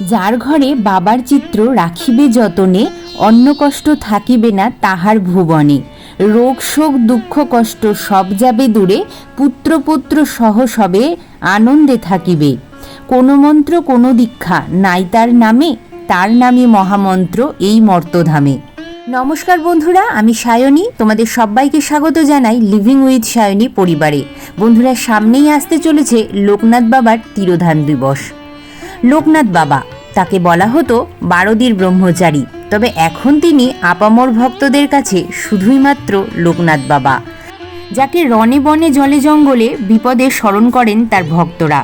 যার ঘরে বাবার চিত্র রাখিবে যতনে অন্ন কষ্ট থাকিবে না তাহার ভুবনে। রোগ, শোক, দুঃখ, কষ্ট সব যাবে দূরে, পুত্র পুত্র সহ সবে আনন্দে থাকিবে। কোনো মন্ত্র, কোনো দীক্ষা নাই তার নামে তার নামে মহামন্ত্র এই মর্তধামে। নমস্কার বন্ধুরা, আমি সায়নী, তোমাদের সবাইকে স্বাগত জানাই লিভিং উইথ সায়নী পরিবারে। বন্ধুরা, সামনেই আসতে চলেছে লোকনাথ বাবার তিরোধান দিবস। লোকনাথ বাবা। তাকে বলা হতো বারোদির ব্রহ্মচারী। তবে এখন তিনি আপামর ভক্তদের কাছে শুধুই মাত্র লোকনাথ বাবা, যাকে রনে বনে জলে জঙ্গলে বিপদে স্মরণ করেন তার ভক্তরা।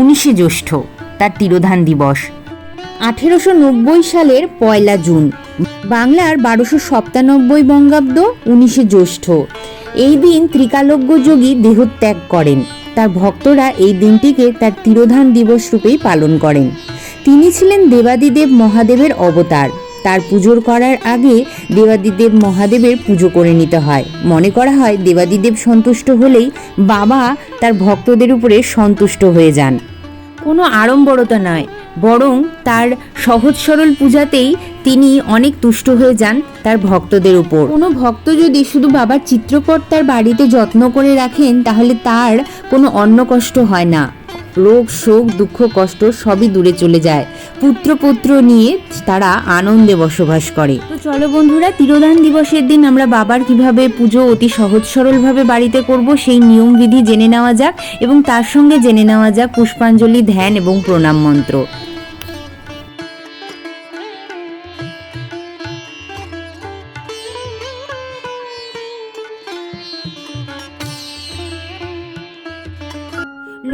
উনিশে জ্যৈষ্ঠ, তার তিরোধান দিবস। আঠেরোশো নব্বই সালের পয়লা জুন, বাংলার বারোশো সপ্তানব্বই বঙ্গাব্দ উনিশে জ্যৈষ্ঠ। এই দিন ত্রিকালজ্ঞ যোগী দেহত্যাগ করেন। তার ভক্তরা এই দিনটিকে তার তিরোধান দিবস রূপেই পালন করেন। তিনি ছিলেন দেবাদিদেব মহাদেবের অবতার। তার পুজোর করার আগে দেবাদিদেব মহাদেবের পুজো করে নিতে হয়। মনে করা হয়, দেবাদিদেব সন্তুষ্ট হলেই বাবা তার ভক্তদের উপরে সন্তুষ্ট হয়ে যান। কোনো আড়ম্বরতা নয়, বরং তার সহজ সরল পূজাতেই তিনি অনেক তুষ্ট হয়ে যান তার ভক্তদের উপর। কোনো ভক্ত যদি শুধু বাবার চিত্রপট তার বাড়িতে যত্ন করে রাখেন, তাহলে তার কোনো অন্ন কষ্ট হয় না। রোগ, শোক, দুঃখ, কষ্ট সবই দূরে চলে যায়। পুত্র পুত্র নিয়ে তারা আনন্দে বসবাস করে। তো চলো বন্ধুরা, তিরোধান দিবসের দিন আমরা বাবার কীভাবে পুজো অতি সহজ সরলভাবে বাড়িতে করব সেই নিয়ম বিধি জেনে নেওয়া যাক এবং তার সঙ্গে জেনে নেওয়া যাক পুষ্পাঞ্জলি, ধ্যান এবং প্রণাম মন্ত্র।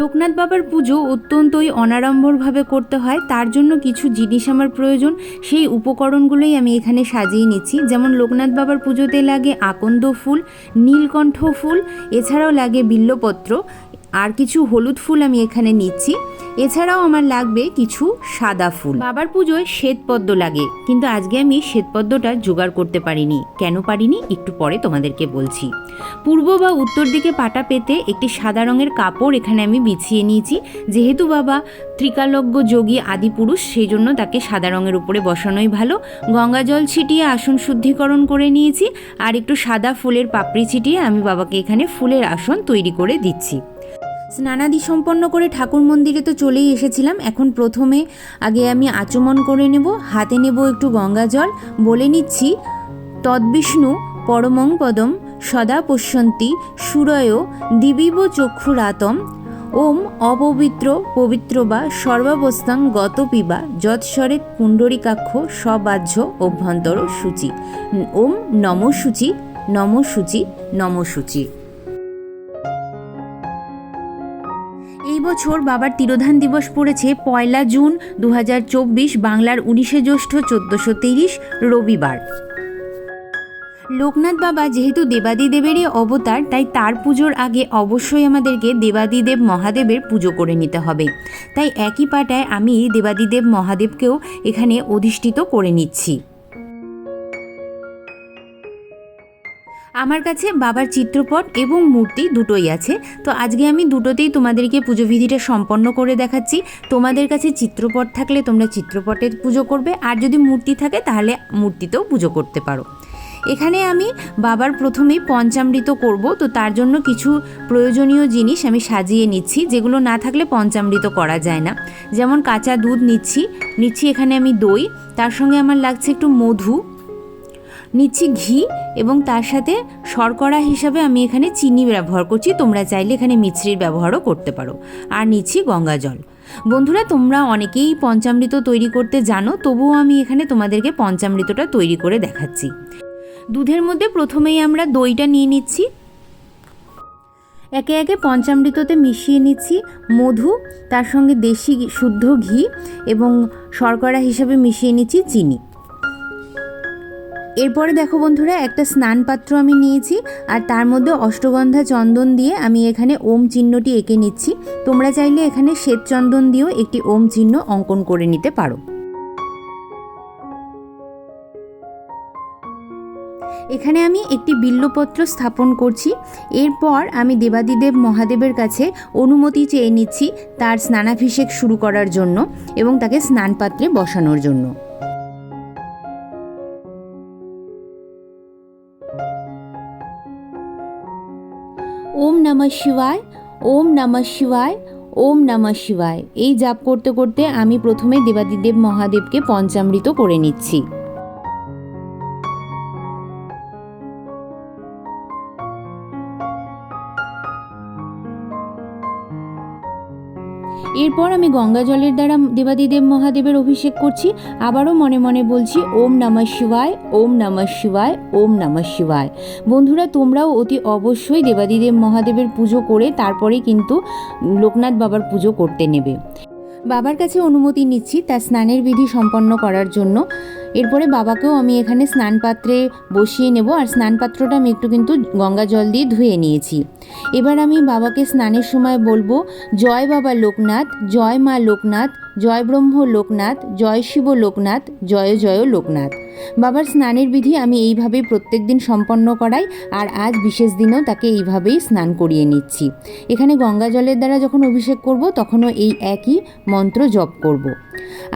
লোকনাথ বাবার পুজো অত্যন্তই অনাড়ম্বরভাবে করতে হয়, তার জন্য কিছু জিনিস আমার প্রয়োজন, সেই উপকরণগুলোই আমি এখানে সাজিয়ে নিচ্ছি। যেমন লোকনাথ বাবার পুজোতে লাগে আকন্দ ফুল, নীলকণ্ঠ ফুল, এছাড়াও লাগে বিল্লপত্র, আর কিছু হলুদ ফুল আমি এখানে নিচ্ছি। এছাড়াও আমার লাগবে কিছু সাদা ফুল। বাবার পুজোয় শ্বেতপদ্ম লাগে, কিন্তু আজকে আমি শ্বেতপদ্মটা জোগাড় করতে পারিনি। কেন পারিনি? একটু পরে তোমাদেরকে বলছি। পূর্ব বা উত্তর দিকে পাটা পেতে একটি সাদা রঙের কাপড় এখানে আমি বিছিয়ে নিয়েছি। যেহেতু বাবা ত্রিকালজ্ঞ যোগী আদি পুরুষ, সেই জন্য তাকে সাদা রঙের উপরে বসানোই ভালো। গঙ্গা জল ছিটিয়ে আসন শুদ্ধিকরণ করে নিয়েছি। আর একটু সাদা ফুলের পাপড়ি ছিটিয়ে আমি বাবাকে এখানে ফুলের আসন তৈরি করে দিচ্ছি। স্নানাদি সম্পন্ন করে ঠাকুর মন্দিরে তো চলেই এসেছিলাম। এখন প্রথমে আগে আমি আচমন করে নেব, হাতে নেব একটু গঙ্গা জল, বলে নিচ্ছি, তদ্বিষ্ণু পরমং পদম সদা পশ্যন্তি সুরয় দিবিব চক্ষুরাতম, ওম অপবিত্র পবিত্র বা সর্বাবস্থাং গত পিবা যৎস্বরে পুণ্ডরিকাক্ষ সবাহ্য অভ্যন্তর সূচি ওম নম সূচি নম সূচি নম সূচি। বছর বাবার তিরোধান দিবস পড়েছে পয়লা জুন দু হাজার চব্বিশ বাংলার উনিশে জ্যৈষ্ঠ চোদ্দোশো রবিবার। লোকনাথ বাবা যেহেতু দেবাদিদেবেরই অবতার, তাই তার পুজোর আগে অবশ্যই আমাদেরকে দেবাদিদেব মহাদেবের পুজো করে নিতে হবে। তাই একই পাটায় আমি দেবাদিদেব মহাদেবকেও এখানে অধিষ্ঠিত করে নিচ্ছি। আমার কাছে বাবার চিত্রপট এবং মূর্তি দুটোই আছে। তো আজকে আমি দুটোতেই তোমাদেরকে পুজো বিধিটা সম্পন্ন করে দেখাচ্ছি। তোমাদের কাছে চিত্রপট থাকলে তোমরা চিত্রপটের পুজো করবে, আর যদি মূর্তি থাকে তাহলে মূর্তিতেও পুজো করতে পারো। এখানে আমি বাবার প্রথমেই পঞ্চামৃত করব, তো তার জন্য কিছু প্রয়োজনীয় জিনিস আমি সাজিয়ে নিচ্ছি, যেগুলো না থাকলে পঞ্চামৃত করা যায় না। যেমন কাঁচা দুধ নিচ্ছি নিচ্ছি এখানে আমি দই, তার সঙ্গে আমার লাগছে একটু মধু। নিচ্ছি ঘি এবং তার সাথে শর্করা হিসাবে আমি এখানে চিনি ব্যবহার করছি। তোমরা চাইলে এখানে মিছরির ব্যবহারও করতে পারো। আর নিচ্ছি গঙ্গা জল। বন্ধুরা, তোমরা অনেকেই পঞ্চামৃত তৈরি করতে জানো, তবুও আমি এখানে তোমাদেরকে পঞ্চামৃতটা তৈরি করে দেখাচ্ছি। দুধের মধ্যে প্রথমেই আমরা দইটা নিয়ে নিচ্ছি। একে একে পঞ্চামৃততে মিশিয়ে নিচ্ছি মধু, তার সঙ্গে দেশি শুদ্ধ ঘি এবং শর্করা হিসাবে মিশিয়ে নিচ্ছি চিনি। এরপরে দেখো বন্ধুরা, একটা স্নান পাত্র আমি নিয়েছি, আর তার মধ্যে অষ্টগন্ধা চন্দন দিয়ে আমি এখানে ওম চিহ্নটি এঁকে নিচ্ছি। তোমরা চাইলে এখানে শ্বেত চন্দন দিয়েও একটি ওম চিহ্ন অঙ্কন করে নিতে পারো। এখানে আমি একটি বিল্লপত্র স্থাপন করছি। এরপর আমি দেবাদিদেব মহাদেবের কাছে অনুমতি চেয়ে নিচ্ছি তার স্নানাভিষেক শুরু করার জন্য এবং তাকে স্নানপাত্রে বসানোর জন্য। নমঃ শিবায়, ওম নম শিবায়, ওম নম শিবায়। এই জাপ করতে করতে আমি প্রথমে দেবাদিদেব মহাদেবকে পঞ্চামৃত করে নিচ্ছি। এরপর আমি গঙ্গা জলের দ্বারা দেবাদিদেব মহাদেবের অভিষেক করছি। আবারও মনে মনে বলছি, ওম নমঃ শিবায়, ওম নমঃ শিবায়, ওম নমঃ শিবায়। বন্ধুরা, তোমরাও অতি অবশ্যই দেবাদিদেব মহাদেবের পুজো করে তারপরে কিন্তু লোকনাথ বাবার পুজো করতে নেবে। বাবার কাছে অনুমতি নিচ্ছি তার স্নানের বিধি সম্পন্ন করার জন্য। এরপরে বাবাকেও আমি এখানে স্নান পাত্রে বসিয়ে নেব আর স্নান পাত্রটা আমি একটু কিন্তু গঙ্গা জল দিয়ে ধুয়ে নিয়েছি। এবার আমি বাবাকে স্নানের সময় বলব, জয় বাবা লোকনাথ, জয় মা লোকনাথ, জয় ব্রহ্ম লোকনাথ, জয় শিব লোকনাথ, জয় জয় লোকনাথ। বাবার স্নানের বিধি আমি এইভাবেই প্রত্যেক দিন সম্পন্ন করাই আর আজ বিশেষ দিনেও তাকে এইভাবেই স্নান করিয়ে নিচ্ছি। এখানে গঙ্গা জলের দ্বারা যখন অভিষেক করব, তখনও এই একই মন্ত্র জপ করব।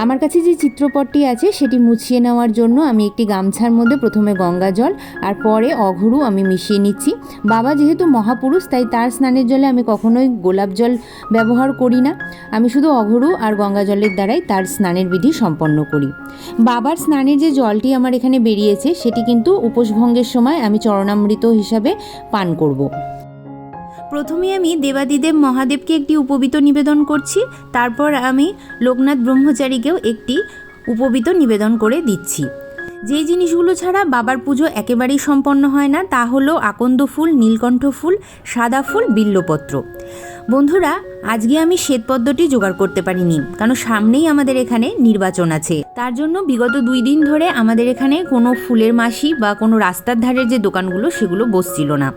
আমার কাছে যে চিত্রপটটি আছে, সেটি মুছিয়ে নেওয়ার জন্য আমি একটি গামছার মধ্যে প্রথমে গঙ্গা জল আর পরে অঘরু আমি মিশিয়ে নিচ্ছি। বাবা যেহেতু মহাপুরুষ, তাই তার স্নানের জলে আমি কখনোই গোলাপ জল ব্যবহার করি না। আমি শুধু অঘরু আর গঙ্গা জলের দ্বারাই তার স্নানের বিধি সম্পন্ন করি। বাবার স্নানের যে জলটি আমার এখানে বেরিয়েছে, সেটি কিন্তু উপোসভঙ্গের সময় আমি চরণামৃত হিসাবে পান করব। প্রথমে আমি দেবাদিদেব মহাদেবকে একটি উপবিত নিবেদন করছি, তারপর আমি লোকনাথ ব্রহ্মচারীকেও একটি উপবিত নিবেদন করে দিচ্ছি। যেই জিনিসগুলো ছাড়া বাবার পুজো একেবারেই সম্পন্ন হয় না, তা হলো আকন্দ ফুল, নীলকণ্ঠ ফুল, সাদা ফুল, বিল্লপত্র। বন্ধুরা, আজকে আমি শ্বেতপদ্মটি জোগাড় করতে পারিনি, কারণ সামনেই আমাদের এখানে নির্বাচন আছে। তার জন্য বিগত দুই দিন ধরে আমাদের এখানে কোনো ফুলের মাসি বা কোনো রাস্তার ধারের যে দোকানগুলো, সেগুলো বসছিল না।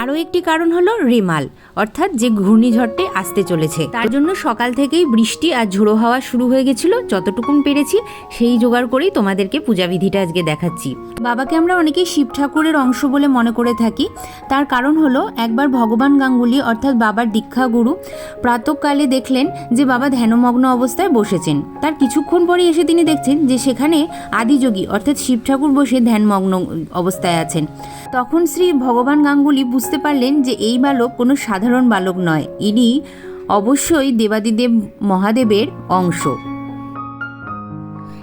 আরও একটি কারণ হলো রেমাল, অর্থাৎ যে ঘূর্ণিঝড়টি আসতে চলেছে। তার জন্য সকাল থেকেই বৃষ্টি আর ঝোড়ো হাওয়া শুরু হয়ে গেছিল, যতটুকুন পেরেছি, সেই জোগাড় করেই তোমাদেরকে পূজাবিধিটা আজকে দেখাচ্ছি। বাবাকে আমরা অনেকেই শিব ঠাকুরের অংশ বলে মনে করে থাকি। তার কারণ হলো, একবার ভগবান গাঙ্গুলি, অর্থাৎ বাবার দীক্ষা গুরু, প্রাতকালে দেখলেন যে বাবা ধ্যানমগ্ন অবস্থায় বসেছেন। তার কিছুক্ষণ পরে এসে তিনি দেখছেন যে সেখানে আদিযোগী, অর্থাৎ শিব ঠাকুর বসে ধ্যানমগ্ন অবস্থায় আছেন। তখন শ্রী ভগবান গাঙ্গুলি বুঝতে পারলেন যে এই বালক কোনো সাধারণ বালক নয়। ইনি অবশ্যই দেবাদিদেব মহাদেবের অংশ।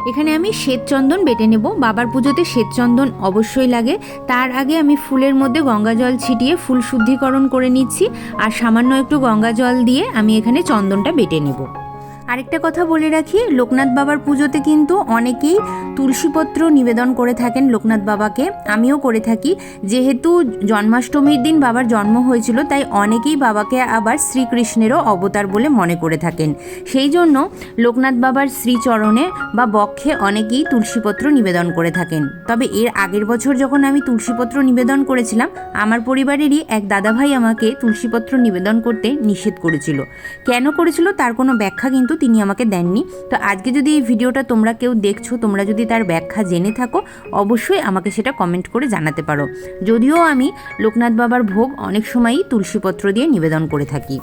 এখানে আমি শ্বেতচন্দন বেটে নেব। বাবার পুজোতে শ্বেতচন্দন অবশ্যই লাগে। তার আগে আমি ফুলের মধ্যে গঙ্গা জল ছিটিয়ে ফুল শুদ্ধিকরণ করে নিচ্ছি। আর সামান্য একটু গঙ্গা জল দিয়ে আমি এখানে চন্দনটা বেটে নেব। আরেকটা কথা বলে রাখি, লোকনাথ বাবার পুজোতে কিন্তু অনেকেই তুলসীপত্র নিবেদন করে থাকেন লোকনাথ বাবাকে। আমিও করে থাকি। যেহেতু জন্মাষ্টমীর দিন বাবার জন্ম হয়েছিল, তাই অনেকেই বাবাকে আবার শ্রীকৃষ্ণেরও অবতার বলে মনে করে থাকেন। সেই জন্য লোকনাথ বাবার শ্রীচরণে বা বক্ষে অনেকেই তুলসীপত্র নিবেদন করে থাকেন। তবে এর আগের বছর যখন আমি তুলসীপত্র নিবেদন করেছিলাম, আমার পরিবারেরই এক দাদাভাই আমাকে তুলসীপত্র নিবেদন করতে নিষেধ করেছিল। কেন করেছিল? তার কোনো ব্যাখ্যা কিন্তু তিনি আমাকে দেননি। তো আজকে যদি এই ভিডিওটা তোমরা কেউ দেখছ, তোমরা যদি তার ব্যাখ্যা জেনে থাকো, অবশ্যই আমাকে সেটা কমেন্ট করে জানাতে পারো। যদিও আমি লোকনাথ বাবার ভোগ অনেক সময়ই তুলসীপত্র দিয়ে নিবেদন করে থাকি।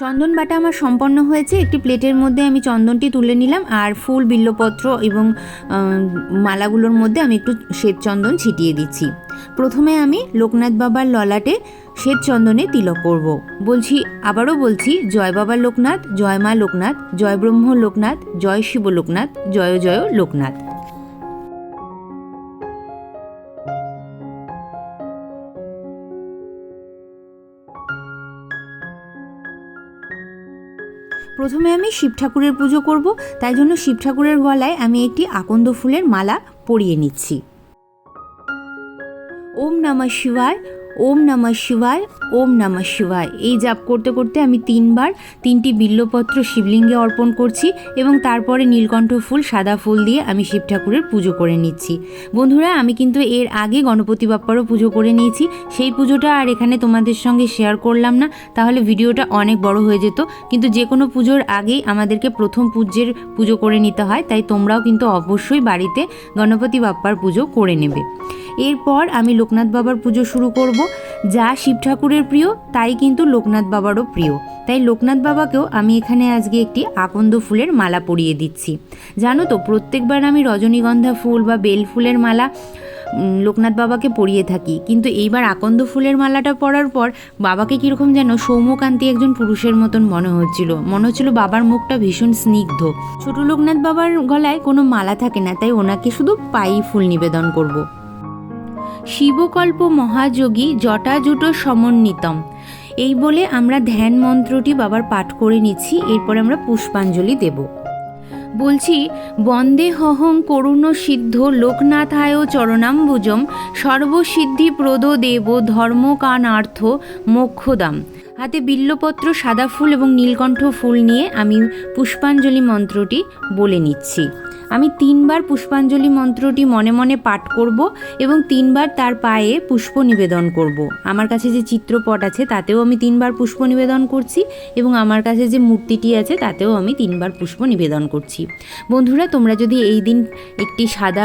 চন্দন বাটা আমার সম্পন্ন হয়েছে। একটি প্লেটের মধ্যে আমি চন্দনটি তুলে নিলাম আর ফুল, বিল্লপত্র এবং মালাগুলোর মধ্যে আমি একটু শ্বেত চন্দন ছিটিয়ে দিচ্ছি। প্রথমে আমি লোকনাথ বাবার ললাটে শ্বেত চন্দনে তিলক করব। বলছি, আবারও বলছি, জয় বাবা লোকনাথ, জয় মা লোকনাথ, জয় ব্রহ্ম লোকনাথ, জয় শিব লোকনাথ, জয় জয় লোকনাথ। প্রথমে আমি শিব ঠাকুরের পুজো করব, তাই জন্য শিব ঠাকুরের গলায় আমি একটি আকন্দ ফুলের মালা পরিয়ে নিচ্ছি। ওম নমঃ শিবায় ওম নমঃ শিবায়, ওম নমঃ শিবায়। এই জাপ করতে করতে আমি তিনবার তিনটি বিল্লপত্র শিবলিঙ্গে অর্পণ করছি এবং তারপরে নীলকণ্ঠ ফুল, সাদা ফুল দিয়ে আমি শিব ঠাকুরের পুজো করে নিচ্ছি। বন্ধুরা, আমি কিন্তু এর আগে গণপতি বাপ্পারও পুজো করে নিয়েছি। সেই পুজোটা আর এখানে তোমাদের সঙ্গে শেয়ার করলাম না। তাহলে ভিডিওটা অনেক বড় হয়ে যেত। কিন্তু যে কোনো পুজোর আগেই আমাদেরকে প্রথম পূজ্যের পুজো করে নিতে হয়। তাই তোমরাও কিন্তু অবশ্যই বাড়িতে গণপতি বাপ্পার পুজো করে নেবে। এরপর আমি লোকনাথ বাবার পুজো শুরু করব। যা শিব ঠাকুরের প্রিয়, তাই কিন্তু লোকনাথ বাবারও প্রিয়। তাই লোকনাথ বাবাকেও আমি এখানে আজকে একটি আকন্দ ফুলের মালা পরিয়ে দিচ্ছি। জানো তো, প্রত্যেকবার আমি রজনীগন্ধা ফুল বা বেল ফুলের মালা লোকনাথ বাবাকে পরিয়ে থাকি। কিন্তু এইবার আকন্দ ফুলের মালাটা পরার পর বাবাকে কীরকম যেন সৌম্যকান্তি একজন পুরুষের মতন মনে হচ্ছিল। মনে হচ্ছিল বাবার মুখটা ভীষণ স্নিগ্ধ। ছোট লোকনাথ বাবার গলায় কোনো মালা থাকে না, তাই ওনাকে শুধু পাই ফুল নিবেদন করব। শিবকল্প মহাযোগী জটাজুট সমন্বিতম। এই বলে আমরা ধ্যান মন্ত্রটি বাবার পাঠ করে নিচ্ছি, এরপরে আমরা পুষ্পাঞ্জলি দেব। বলছি, বন্দে হহং করুণ সিদ্ধ লোকনাথায় চরণাম্বুজম, সর্বসিদ্ধি প্রদ দেব ধর্মকানার্থ মোক্ষদাম। হাতে বিল্লপত্র, সাদা ফুল এবং নীলকণ্ঠ ফুল নিয়ে আমি পুষ্পাঞ্জলি মন্ত্রটি বলে নিচ্ছি আমি তিনবার পুষ্পাঞ্জলি মন্ত্রটি মনে মনে পাঠ করব এবং তিনবার তার পায়ে পুষ্প নিবেদন করব। আমার কাছে যে চিত্রপট আছে, তাতেও আমি তিনবার পুষ্প নিবেদন করছি এবং আমার কাছে যে মূর্তিটি আছে, তাতেও আমি তিনবার পুষ্প নিবেদন করছি বন্ধুরা, তোমরা যদি এই দিন একটি সাদা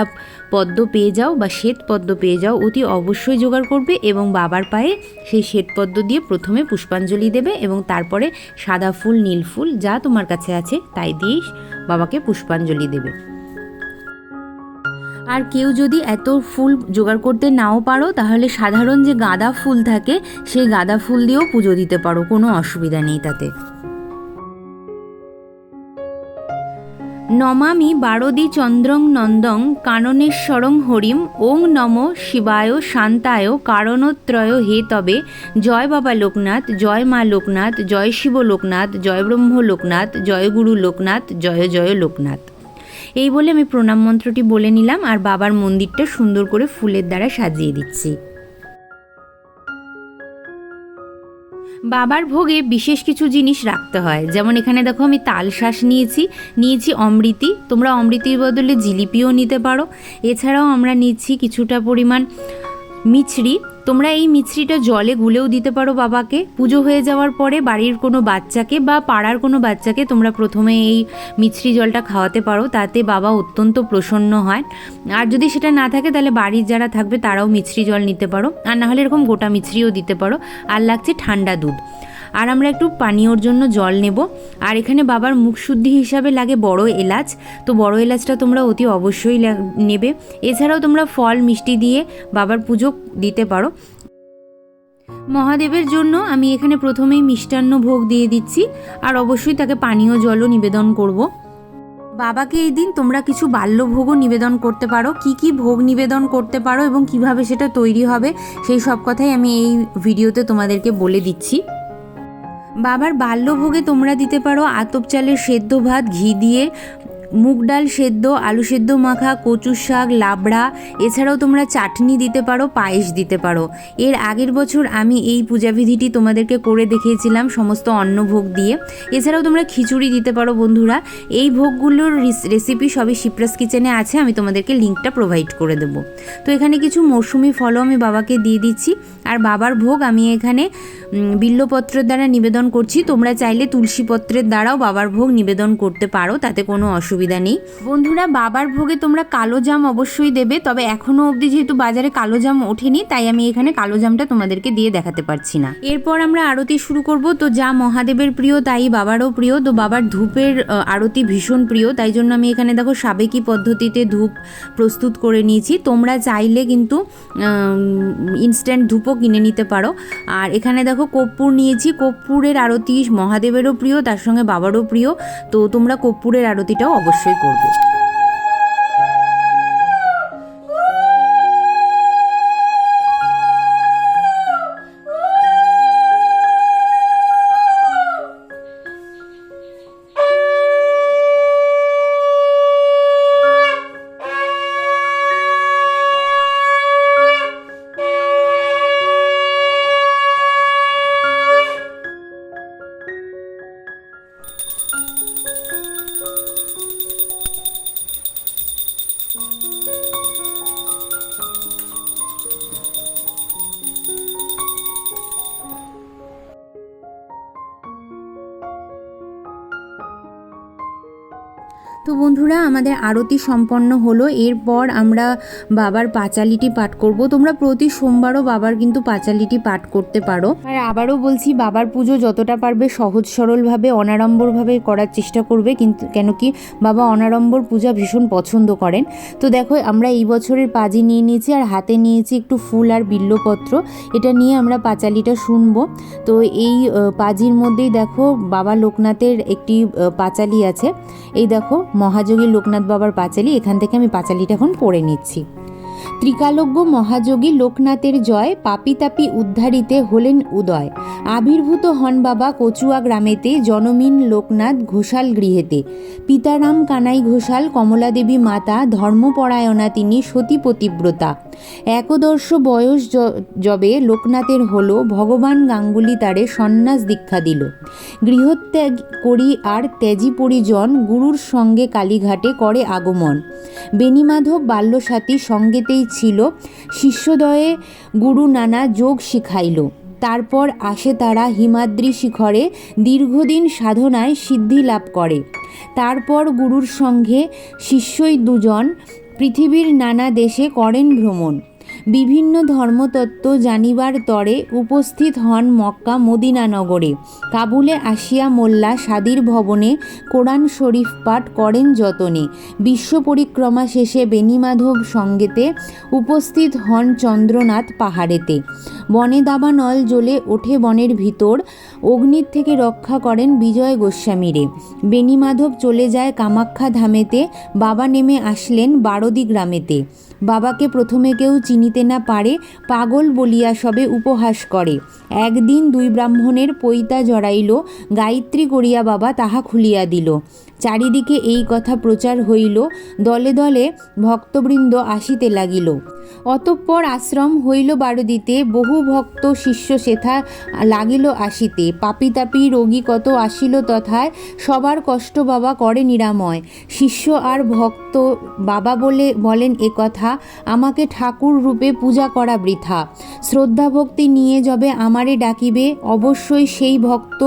পদ্ম পেয়ে যাও বা শ্বেত পদ্ম পেয়ে যাও, অতি অবশ্যই জোগাড় করবে এবং বাবার পায়ে সেই শ্বেত পদ্ম দিয়ে প্রথমে পুষ্পাঞ্জলি দেবে এবং তারপরে সাদা ফুল, নীল ফুল যা তোমার কাছে আছে তাই দিয়েই বাবাকে পুষ্পাঞ্জলি দেবে। আর কেউ যদি এত ফুল জোগাড় করতে নাও পারো, তাহলে সাধারণ যে গাঁদা ফুল থাকে, সেই গাঁদা ফুল দিয়েও পুজো দিতে পারো, কোনো অসুবিধা নেই তাতে। নমামি বারদি চন্দ্রং নন্দং কাননেশ্বরং হরিম ওং নম শিবায় শান্তায় কারণত্রয় হে তবে। জয় বাবা লোকনাথ, জয় মা লোকনাথ, জয় শিব লোকনাথ, জয় ব্রহ্ম লোকনাথ, জয় গুরু লোকনাথ, জয় জয় লোকনাথ। এই বলে আমি প্রণাম মন্ত্রটি বলে নিলাম আর বাবার মন্দিরটা সুন্দর করে ফুলের দ্বারা সাজিয়ে দিচ্ছি। বাবার ভোগে বিশেষ কিছু জিনিস রাখতে হয়। যেমন এখানে দেখো আমি তালশ্বাস নিয়েছি নিয়েছি অমৃতি। তোমরা অমৃতির বদলে জিলিপিও নিতে পারো। এছাড়াও আমরা নিচ্ছি কিছুটা পরিমাণ মিছরি। তোমরা এই মিছরিটা জলে গুলেও দিতে পারো বাবাকে। পুজো হয়ে যাওয়ার পরে বাড়ির কোনো বাচ্চাকে বা পাড়ার কোনো বাচ্চাকে তোমরা প্রথমে এই মিছরি জলটা খাওয়াতে পারো, তাতে বাবা অত্যন্ত প্রসন্ন হয় আর যদি সেটা না থাকে, তাহলে বাড়ির যারা থাকবে তারাও মিছরি জল নিতে পারো। আর নাহলে এরকম গোটা মিছরিও দিতে পারো। আর লাগছে ঠান্ডা দুধ। আর আমরা একটু পানীয়র জন্য জল নেব। আর এখানে বাবার মুখ শুদ্ধি হিসাবে লাগে বড় এলাচ। তো বড় এলাচটা তোমরা অতি অবশ্যই নেবে। এছাড়াও তোমরা ফল, মিষ্টি দিয়ে বাবার পুজো দিতে পারো। মহাদেবের জন্য আমি এখানে প্রথমেই মিষ্টান্ন ভোগ দিয়ে দিচ্ছি। আর অবশ্যই তাকে পানীয় জলও নিবেদন করব। বাবাকে এই দিন তোমরা কিছু বাল্যভোগও নিবেদন করতে পারো। কি কি ভোগ নিবেদন করতে পারো এবং কীভাবে সেটা তৈরি হবে, সেই সব কথাই আমি এই ভিডিওতে তোমাদেরকে বলে দিচ্ছি। বাবার বাল্যভোগে তোমরা দিতে পারো আতপ চালের সেদ্ধ ভাত ঘি দিয়ে। মুগ ডাল সেদ্ধ, আলু সেদ্ধ মাখা কচু শাক, লাবড়া, এছাড়াও তোমরা চাটনি দিতে পারো, পায়েস দিতে পারো। এর আগের বছর আমি এই পূজাবিধিটি তোমাদেরকে করে দেখিয়েছিলাম সমস্ত অন্নভোগ দিয়ে। এছাড়াও তোমরা খিচুড়ি দিতে পারো বন্ধুরা। এই ভোগগুলোর রেসিপি সবই শিপ্রাস কিচেনে আছে, আমি তোমাদেরকে লিঙ্কটা প্রোভাইড করে দেবো। তো এখানে কিছু মৌসুমি ফলও আমি বাবাকে দিয়ে দিচ্ছি। আর বাবার ভোগ আমি এখানে বিল্লপত্রের দ্বারা নিবেদন করছি। তোমরা চাইলে তুলসী পত্রের দ্বারাও বাবার ভোগ নিবেদন করতে পারো, তাতে কোনো অসুবিধা নেই। বন্ধুরা, বাবার ভোগে তোমরা কালো জাম অবশ্যই দেবে, তবে এখনও অবধি যেহেতু বাজারে কালো জাম ওঠেনি, তাই আমি এখানে কালো জামটা তোমাদেরকে দিয়ে দেখাতে পারছি না। এরপর আমরা আরতি শুরু করব, তো যা মহাদেবের প্রিয়, তাই বাবারও প্রিয়, তো বাবার ধূপের আরতি ভীষণ প্রিয়, তাই জন্য আমি এখানে দেখো সাবেকি পদ্ধতিতে ধূপ প্রস্তুত করে নিয়েছি। তোমরা চাইলে কিন্তু ইনস্ট্যান্ট ধূপও কিনে নিতে পারো। আর এখানে দেখো কর্পূর নিয়েছি, কর্পূরের আরতি মহাদেবেরও প্রিয়, তার সঙ্গে বাবারও প্রিয়, তো তোমরা কর্পূরের আরতিটাও অবশ্যই করবে। তো বন্ধুরা, আমাদের আরতি সম্পন্ন হলো। এরপর আমরা বাবার পাঁচালিটি পাঠ করব। তোমরা প্রতি সোমবারও বাবার কিন্তু পাঁচালিটি পাঠ করতে পারো। আর আবারও বলছি, বাবার পুজো যতটা পারবে সহজ সরলভাবে, অনাড়ম্বরভাবে করার চেষ্টা করবে। কিন্তু কেন কি, বাবা অনাড়ম্বর পূজা ভীষণ পছন্দ করেন। তো দেখো, আমরা এই বছরের পাজি নিয়ে নিয়েছি আর হাতে নিয়েছি একটু ফুল আর বিল্লপত্র। এটা নিয়ে আমরা পাঁচালিটা শুনব। তো এই পাজির মধ্যেই দেখো, বাবা লোকনাথের একটি পাঁচালি আছে। এই দেখো মহাযোগী লোকনাথ বাবার পাঁচালি এখান থেকে আমি পাঁচালিটা এখন পড়ে নিচ্ছি। ত্রিকালজ্ঞ মহাযোগী লোকনাথের জয় পাপি তাপি উদ্ধারিতে হলেন উদয়। আবির্ভূত হন বাবা কচুয়া গ্রামেতে, জনমিন লোকনাথ ঘোষাল গৃহেতে। পিতারাম কানাই ঘোষাল, কমলাদেবী মাতা, ধর্মপরায়ণা তিনি, সতী পতিব্রতা। একদর্শ বয়স যবে লোকনাথের হলো, ভগবান গাঙ্গুলি তারে সন্ন্যাস দীক্ষা দিল। গৃহত্যাগ করি আর ত্যাজি পরিজন গুরুর সঙ্গে কালীঘাটে করে আগমন। বেণীমাধব বাল্যসাথী সঙ্গেতেই ছিল শিষ্যদয়ে গুরু নানা যোগ শিখাইল। তারপর আসে তারা হিমাদ্রি শিখরে দীর্ঘদিন সাধনায় সিদ্ধি লাভ করে। তারপর গুরুর সঙ্গে শিষ্যই দুজন পৃথিবীর নানা দেশে করেন ভ্রমণ। বিভিন্ন ধর্মতত্ত্ব জানিবার তরে উপস্থিত হন মক্কা মদিনা নগরে। কাবুলে আসিয়া মোল্লা সাদির ভবনে কোরআন শরীফ পাঠ করেন যতনে। বিশ্ব পরিক্রমা শেষে বেণীমাধব সঙ্গেতে উপস্থিত হন চন্দ্রনাথ পাহাড়েতে। বনে দাবা নল জ্বলে ওঠে বনের ভিতর, অগ্নির থেকে রক্ষা করেন বিজয় গোস্বামীরে। বেণীমাধব চলে যায় কামাখ্যা ধামেতে, বাবা নেমে আসলেন বারদি গ্রামেতে। বাবাকে প্রথমে কেউ চিনিতে না পারে, পাগল বলিয়া সবে উপহাস করে। একদিন দুই ব্রাহ্মণের পৈতা জড়াইল, গায়ত্রী করিয়া বাবা তাহা খুলিয়া দিল। চারিদিকে এই কথা প্রচার হইল, দলে দলে ভক্তবৃন্দ আসিতে লাগিল। অতঃপর আশ্রম হইল বারদিতে, বহু ভক্ত শিষ্য সেথা লাগিল আসিতে। পাপি তাপি রোগী কত আসিল তথায়, সবার কষ্ট বাবা করে নিরাময়। শিষ্য আর ভক্ত বাবা বলে বলেন এ কথা, আমাকে ঠাকুর রূপে পূজা করা বৃথা। শ্রদ্ধা ভক্তি নিয়ে যবে আমারে ডাকিবে, অবশ্যই সেই ভক্ত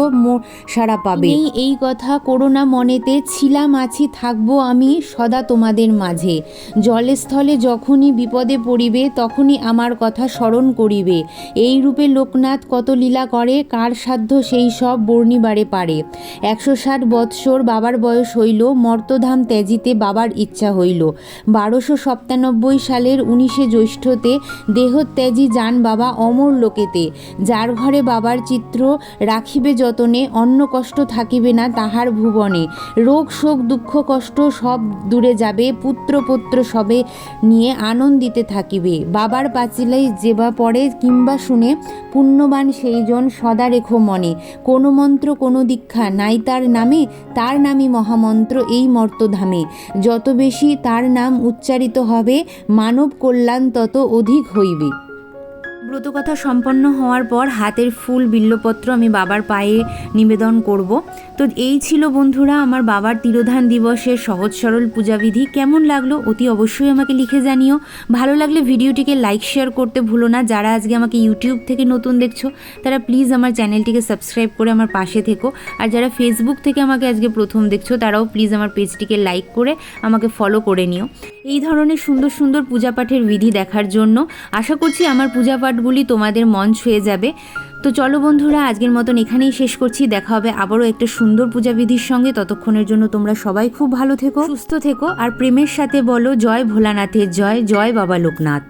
সাড়া পাবে। এই কথা করোনা মনেতে ছিলাম, আছি, থাকব আমি সদা তোমাদের মাঝে। জলে স্থলে যখনই বিপদে পড়িবে, তখনই আমার কথা স্মরণ করিবে। এই রূপে লোকনাথ কত লীলা করে, কার সাধ্য সেই সব বর্ণিবারে পারে। একশো ষাট বৎসর বাবার বয়স হইল, মর্তধাম ত্যাজিতে বাবার ইচ্ছা হইল। বারোশো সপ্তানব্বই সালের উনিশে জ্যৈষ্ঠতে দেহত্যাজি যান বাবা অমর লোকেতে। যার ঘরে বাবার চিত্র রাখিবে যতনে, অন্য কষ্ট থাকিবে না তাহার ভুবনে। রোগ শোক, দুঃখ, কষ্ট সব দূরে যাবে, পুত্র পুত্র সবে নিয়ে আনন্দিতে থাকিবে। বাবার পাঁচিলাই যেবা পড়ে, কিংবা শুনে পুণ্যবান সেইজন সদা রেখো মনে। কোনো মন্ত্র, কোনো দীক্ষা নাই তার নামে, তার নামই মহামন্ত্র এই মর্তধামে। যত বেশি তার নাম উচ্চারিত হবে, মানব কল্যাণ তত অধিক হইবে। ব্রতকথা সম্পন্ন হওয়ার পর হাতের ফুল, বিল্লপত্র আমি বাবার পায়ে নিবেদন করব। তো এই ছিল বন্ধুরা আমার বাবার তিরোধান দিবসের সহজ সরল পূজাবিধি। কেমন লাগল অতি অবশ্যই আমাকে লিখে জানিও। ভালো লাগলে ভিডিওটিকে লাইক শেয়ার করতে ভুলো না। যারা আজকে আমাকে ইউটিউব থেকে নতুন দেখছ, তারা প্লিজ আমার চ্যানেলটিকে সাবস্ক্রাইব করে আমার পাশে থেকো। আর যারা ফেসবুক থেকে আমাকে আজকে প্রথম দেখছ, তারাও প্লিজ আমার পেজটিকে লাইক করে আমাকে ফলো করে নিও। এই ধরনের সুন্দর সুন্দর পূজা পাঠের বিধি দেখার জন্য আশা করছি আমার পূজা পাঠগুলি তোমাদের মন ছুঁয়ে যাবে। তো চলো বন্ধুরা, আজকের মতন এখানেই শেষ করছি। দেখা হবে আবারও একটা সুন্দর পূজা বিধির সঙ্গে। ততক্ষণের জন্য তোমরা সবাই খুব ভালো থেকো, সুস্থ থেকো। আর প্রেমের সাথে বলো, জয় ভোলানাথের জয় জয় বাবা লোকনাথ।